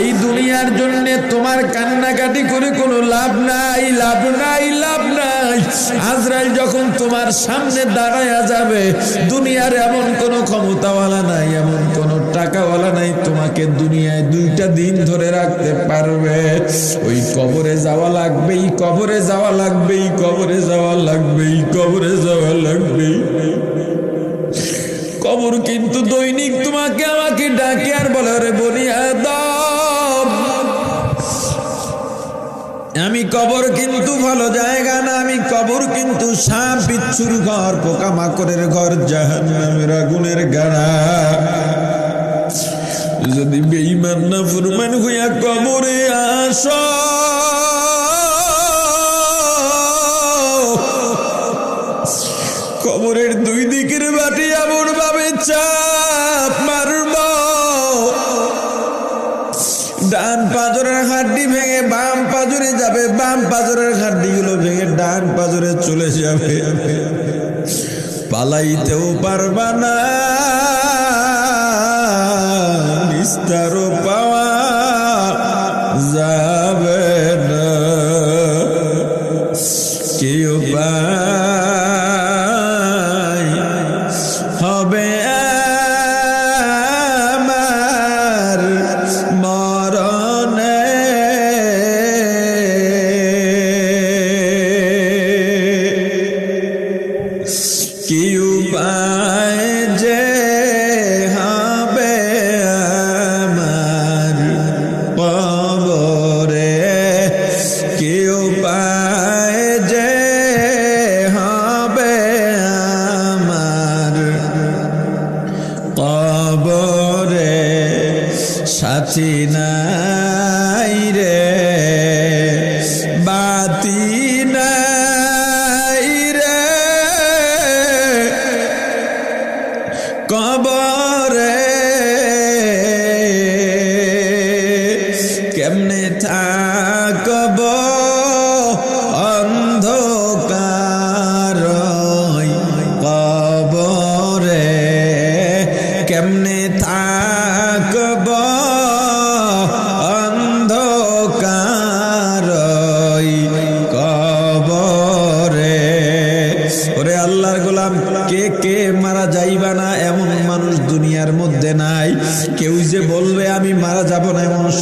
এই দুনিয়ার জন্য তোমার কান্নাকাটি করে কোনো লাভ নাই লাভ নাই লাভ নাই। আজরাইল যখন তোমার সামনে দাঁড়ায়া যাবে, দুনিয়ার এমন কোনো ক্ষমতাওয়ালা নাই, এমন কোনো টাকাওয়ালা নাই তোমাকে দুনিয়ায় দুইটা দিন ধরে রাখতে পারবে। ওই কবরে যাওয়া লাগবেই কবরে যাওয়া লাগবেই কবরে যাওয়া লাগবেই কবরে যাওয়া লাগবেই কবর কিন্তু দৈনিক তোমাকে আমাকে ডাকে আর বলে রে বলি আদম আমি কবর কিন্তু ভালো জায়গা না, আমি কবর কিন্তু সাপ বিচ্ছুর ঘর পোকা মাকড়ের ঘর, জাহান্নামের আগুনের গাড়া। যদি বেইমান না ফুরমান হইয়া কবরে আস। পালাইতেও পারবা না। নিস্তারও পাওয়া যাবে কেউ হবে আমার কি উপায় যে হবে আমার কবরে। কি উপায় যে হবে আমার সাথী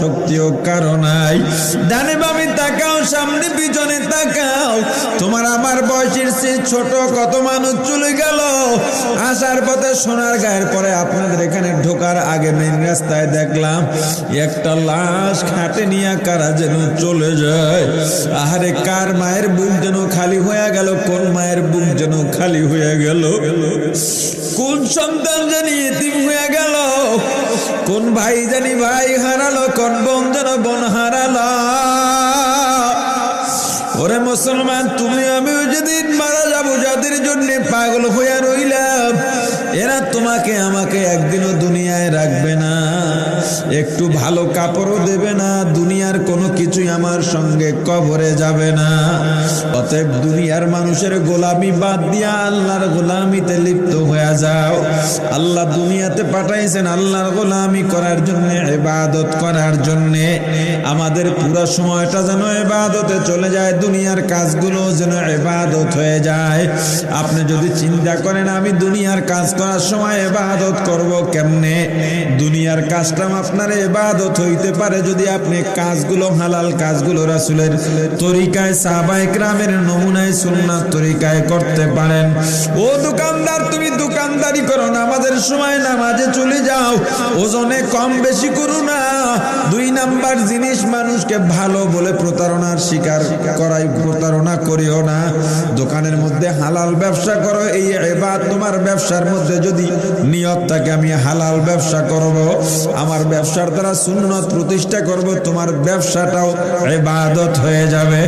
শক্তিও কারও নাই। ডানে বামে তাকাও, সামনে পিছনে তাকাও। তোমার আমার বয়সের সে ছোট কত মানুষ চলে গেল? আসার পথে সোনার গায়ের পরে আপনাদের এখানে ঢোকার আগে মেন রাস্তায় দেখলাম, একটা লাশ খাটে নিয়ে কারা যেন চলে যায়। আহারে, কার মায়ের বুক যেন খালি হয়ে গেল, কোন মায়ের বুক যেন খালি হয়ে গেল? কোন সন্তান জানি এতিম হয়ে গেল? কোন ভাই জানি ভাই হারালো, কোন বোন যেন বোন হারালো? ওরে মুসলমান, তুমি আমি যেদিন মারা যাব, যাদের জন্য পাগল হইয়া রইলাম, এরা তোমাকে আমাকে একদিনও দুনিয়ায় রাখবে না। একটু ভালো কাপড়ও দেবে না, দুনিয়ার কোনো কিছুই আমার সঙ্গে কবরে যাবে না। অতএব দুনিয়ার মানুষের গোলামি বাদ দিয়া আল্লাহর গোলামিতে লিপ্ত হয়ে যাও। আল্লাহ দুনিয়াতে পাঠাইছেন আল্লাহর গোলামি করার জন্য, ইবাদত করার জন্য। আমাদের পুরো সময়টা যেন ইবাদতে চলে যায়, দুনিয়ার কাজগুলো যেন ইবাদত হয়ে যায়। আপনি যদি চিন্তা করেন, আমি দুনিয়ার কাজ করার সময় ইবাদত করব কেমনে? দুনিয়ার কাজটা আপনার আপনার এবাদত হইতে পারে যদি আপনি কাজগুলো হালাল কাজগুলো রাসুলের তরিকায় সাবায় গ্রামের নমুনায় সুন্নার তরিকায় করতে পারেন। ও দোকানদার, তুমি দোকান দোকানদারি করো না আমাদের সময় নামাজে চলে যাও। ওজনে কম বেশি করো না। দুই নাম্বার জিনিস মানুষকে ভালো বলে প্রতারণার শিকার করাই, প্রতারণা করিও না। দোকানের মধ্যে হালাল ব্যবসা করো, এই এবার তোমার ব্যবসার মধ্যে যদি নিয়ত থাকে, আমি হালাল ব্যবসা করব। আমার ব্যবসার দ্বারা সুন্নত প্রতিষ্ঠা করব, তোমার ব্যবসাটাও এবাদত হয়ে যাবে।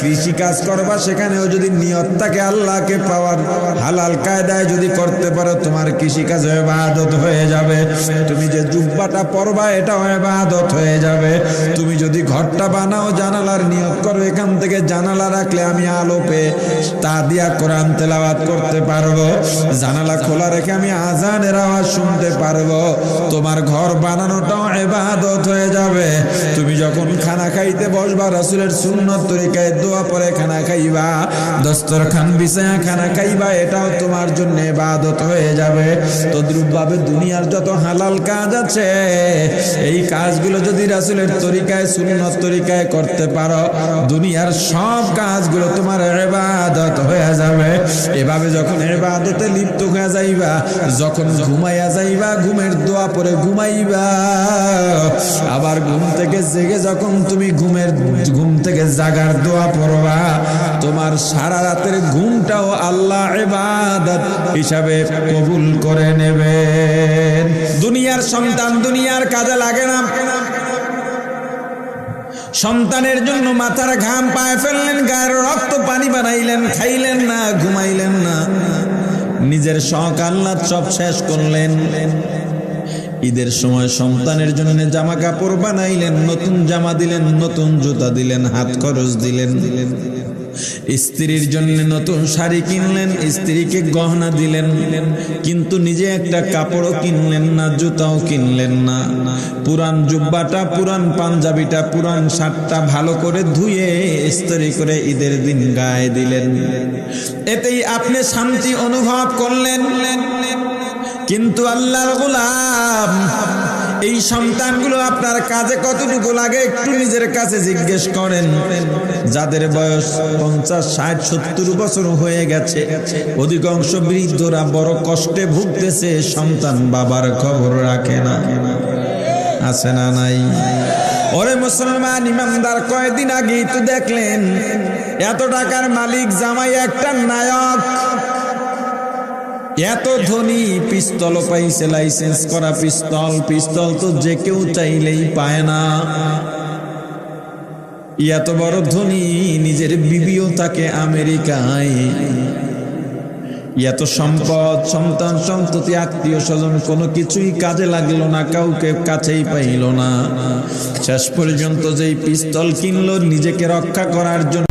কৃষি কাজ করবা, সেখানেও যদি নিয়ত থাকে আল্লাহকে পাওয়ার হালাল কায়দায় যদি করতে পারো তোমার কৃষি কাজ ইবাদত হয়ে যাবে। তুমি যে জুব্বাটা পরবা, এটাও ইবাদত হয়ে যাবে। তুমি যদি ঘরটা বানাও, জানালার নিয়োগ করো, এখান থেকে জানালা রাখলে আমি আলো পেয়ে তা দিয়া কোরআন তেলাওয়াত করতে পারব। জানালা খোলা রেখে আমি আজানের আওয়াজ শুনতে পারব। তোমার ঘর বানানোটাও এবাদত হয়ে যাবে। তুমি যখন খানা খাইতে বসবা, রাসূলের সুন্নত তরিকায় দোয়া পরে খানা খাইবা, দস্তরখান বিছায়া খানা খাইবা, এটাও তোমার জন্য ইবাদত হয়ে যাবে। তদ্রূপভাবে দুনিয়ার যত হালাল কাজ আছে, এই কাজগুলো যদি রাসূলের তরিকায় সুন্নত তরিকায় করতে পারো, দুনিয়ার সব কাজগুলো তোমার ইবাদত হয়ে যাবে। এভাবে যখন ইবাদতে লিপ্ত হয়ে যাইবা, যখন ঘুমাইয়া যাইবা, ঘুমের দোয়া পরে ঘুমাইবা, আবার ঘুম থেকে জেগে যখন তুমি ঘুমের, ঘুম থেকে জাগার দোয়া পড়বা, তোমার সারা রাতের ঘুমটাও আল্লাহ ইবাদত হিসাবে কবুল করে নেবেন। দুনিয়ার সন্তান দুনিয়ার কাজে লাগে না। সন্তানের জন্য মাথার ঘাম পায়ে ফেললেন, গায়ের রক্ত পানি বানাইলেন, খাইলেন না, ঘুমাইলেন না। নিজের শখ আহ্লাদ সব শেষ করলেন। ঈদের সময় সন্তানের জন্য জামা কাপড় বানাইলেন, নতুন জামা দিলেন, নতুন জুতা দিলেন, হাত খরচ দিলেন। স্ত্রীর জন্য নতুন শাড়ি কিনলেন, স্ত্রীকে গহনা দিলেন, কিন্তু নিজে একটা কাপড়ও কিনলেন না, জুতাও কিনলেন না। পুরান জুব্বাটা পুরান পাঞ্জাবিটা পুরান শার্টটা ভালো করে ধুয়ে, ইস্ত্রি করে ঈদের দিন গায়ে দিলেন। এতেই আপনি শান্তি অনুভব করলেন। কিন্তু আল্লাহর গোলাম এই সন্তানগুলো আপনার কাজে কতটুকু লাগে একটু নিজের কাছে জিজ্ঞেস করেন। যাদের বয়স পঞ্চাশ, ষাট, সত্তর বছর হয়ে গেছে, অধিকাংশ বৃদ্ধরা বড় কষ্টে ভুগতেছে, সন্তান বাবার খবর রাখে না। আছে না নাই? ওরে মুসলমান ইমানদার কয়েকদিন আগেই তো দেখলেন, এত টাকার মালিক জামাই একটা নায়ক। এত ধনী পিস্তল পাইছে লাইসেন্স করা পিস্তল পিস্তল তো যে কেউ চাইলেই পায় না। এত বড় ধনী নিজের বিবিও তাকে আমেরিকায়। এত সম্পদ, সন্তান, সন্ততি, আত্মীয় স্বজন কোনো কিছুই কাজে লাগল না, কাউকে কাছেই পাইল না। শেষ পর্যন্ত যেই পিস্তল কিনলো, নিজেকে রক্ষা করার জন্য